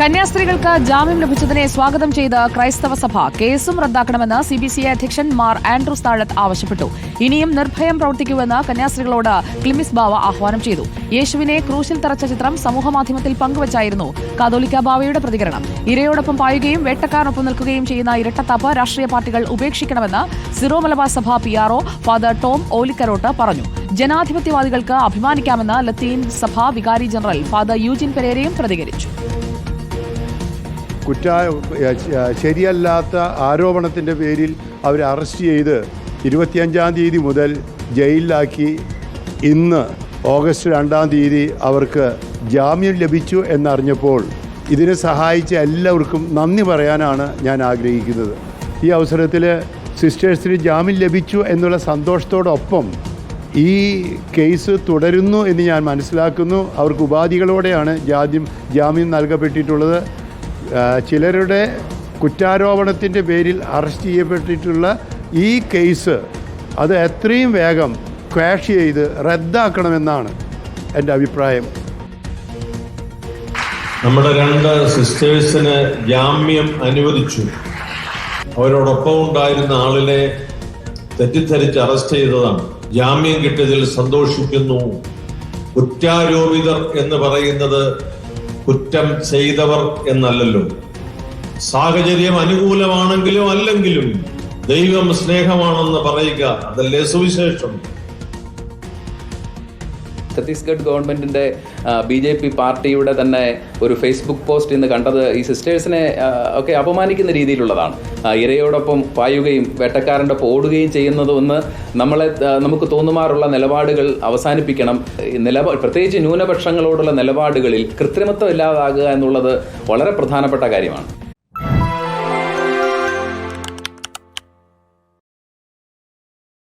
കന്യാസ്ത്രീകൾക്ക് ജാമ്യം ലഭിച്ചതിനെ സ്വാഗതം ചെയ്ത് ക്രൈസ്തവ സഭ കേസും റദ്ദാക്കണമെന്ന് സി ബി സി ഐ അധ്യക്ഷൻ മാർ ആൻഡ്രൂസ് താഴത്ത് ആവശ്യപ്പെട്ടു. ഇനിയും നിർഭയം പ്രവർത്തിക്കുമെന്ന് കന്യാസ്ത്രീകളോട് ക്ലിമിസ് ബാവ ആഹ്വാനം ചെയ്തു. യേശുവിനെ ക്രൂശിൽ തറച്ച ചിത്രം സമൂഹമാധ്യമത്തിൽ പങ്കുവച്ചായിരുന്നു. കാതോലിക്ക ബാവയുടെ പ്രതികരണം. ഇരയോടൊപ്പം പായുകയും വേട്ടക്കാരനൊപ്പം നിൽക്കുകയും ചെയ്യുന്ന ഇരട്ടത്താപ്പ് രാഷ്ട്രീയ പാർട്ടികൾ ഉപേക്ഷിക്കണമെന്ന് സിറോ മലബാർ സഭ P RO father Tom Olikkarott പറഞ്ഞു. ജനാധിപത്യവാദികൾക്ക് അഭിമാനിക്കാമെന്ന് ലത്തീൻ സഭ വികാരി ജനറൽ ഫാദർ യൂജിൻ പെരേരയും പ്രതികരിച്ചു. കുറ്റ ശരിയല്ലാത്ത ആരോപണത്തിന്റെ പേരിൽ അവരെ അറസ്റ്റ് ചെയ്ത് ഇരുപത്തിയഞ്ചാം തീയതി മുതൽ ജയിലിലാക്കി. ഇന്ന് ഓഗസ്റ്റ് രണ്ടാം തീയതി അവർക്ക് ജാമ്യം ലഭിച്ചു എന്നറിഞ്ഞപ്പോൾ ഇതിനെ സഹായിച്ച എല്ലാവർക്കും നന്ദി പറയാനാണ് ഞാൻ ആഗ്രഹിക്കുന്നത്. ഈ അവസരത്തിൽ സിസ്റ്റേഴ്സിന് ജാമ്യം ലഭിച്ചു എന്നുള്ള സന്തോഷത്തോടൊപ്പം ഈ കേസ് തുടരുന്നു എന്ന് ഞാൻ മനസ്സിലാക്കുന്നു. അവർക്ക് ഉപാധികളോടെയാണ് ജാദ്യം ജാമ്യം നൽകപ്പെട്ടിട്ടുള്ളത്. ചിലരുടെ കുറ്റാരോപണത്തിന്റെ പേരിൽ അറസ്റ്റ് ചെയ്യപ്പെട്ടിട്ടുള്ള ഈ കേസ് അത് എത്രയും വേഗം ക്വാഷ് ചെയ്ത് റദ്ദാക്കണമെന്നാണ് എന്റെ അഭിപ്രായം. നമ്മുടെ രണ്ട് സിസ്റ്റേഴ്സിന് ജാമ്യം അനുവദിച്ചു. അവരോടൊപ്പം ഉണ്ടായിരുന്ന ആളിനെ തെറ്റിദ്ധരിച്ച് അറസ്റ്റ് ചെയ്തതാണ്. ജാമ്യം കിട്ടിയതിൽ സന്തോഷിക്കുന്നു. കുറ്റാരോപിതർ എന്ന് പറയുന്നത് കുറ്റം ചെയ്തവർ എന്നല്ലല്ലോ. സാഹചര്യം അനുകൂലമാണെങ്കിലും അല്ലെങ്കിലും ദൈവം സ്നേഹമാണെന്ന് പറയുക അതല്ലേ സുവിശേഷം? ഛത്തീസ്ഗഡ് ഗവൺമെന്റിന്റെ ബി ജെ പി പാർട്ടിയുടെ തന്നെ ഒരു ഫേസ്ബുക്ക് പോസ്റ്റ് ഇന്ന് കണ്ടത് ഈ സിസ്റ്റേഴ്സിനെ ഒക്കെ അപമാനിക്കുന്ന രീതിയിലുള്ളതാണ്. ഇരയോടൊപ്പം പായുകയും വേട്ടക്കാരന്റെ ഓടുകയും ചെയ്യുന്നതൊന്ന് നമ്മളെ നമുക്ക് തോന്നുമാറുള്ള നിലപാടുകൾ അവസാനിപ്പിക്കണം. നിലപാട് നിലപാ പ്രത്യേകിച്ച് ന്യൂനപക്ഷങ്ങളോടുള്ള നിലപാടുകളിൽ കൃത്രിമത്വം ഇല്ലാതാകുക എന്നുള്ളത് വളരെ പ്രധാനപ്പെട്ട കാര്യമാണ്.